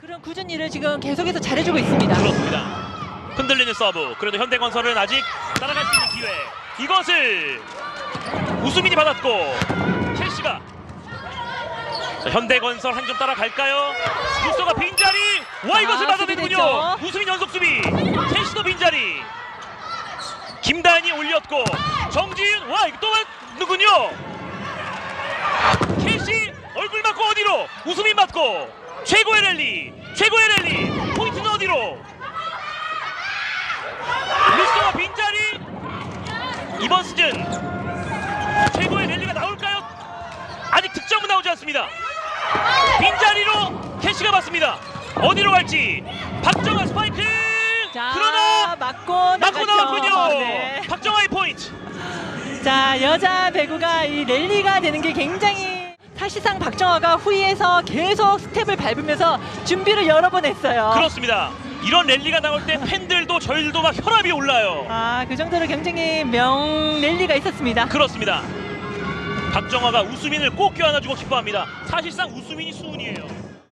그런 꾸준히 일을 지금 계속해서 잘해주고 있습니다. 그렇습니다. 흔들리는 서브. 그래도 현대건설은 아직 따라갈 수 있는 기회. 이것을 우수민이 받았고 첼시가 자, 현대건설 한 점 따라갈까요? 루소가 빈자리. 와 이것을 아, 받아내는군요. 수비됐죠. 우수민 연속 수비. 첼시도 빈자리. 김다현이 올렸고 정지윤 와 이거 또 맞는군요. 첼시 얼굴 맞고 어디로? 우수민 맞고 최고의 랠리. 최고의 랠리. 포인트는 어디로? 루소가 빈자리. 이번 시즌 최고의 랠리가 나올까요? 아직 득점은 나오지 않습니다. 빈자리로 캐시가 맞습니다. 어디로 갈지 박정아 스파이크. 자, 그러나 맞고 맞고. 나왔군요. 네. 박정아의 포인트. 자, 여자 배구가 이 랠리가 되는 게 굉장히 사실상 박정화가 후위에서 계속 스텝을 밟으면서 준비를 여러 번 했어요. 그렇습니다. 이런 랠리가 나올 때 팬들도 저희들도 막 혈압이 올라요. 아, 그 정도로 굉장히 명 랠리가 있었습니다. 그렇습니다. 박정화가 우수민을 꼭 껴안아주고 기뻐합니다. 사실상 우수민이 수훈이에요.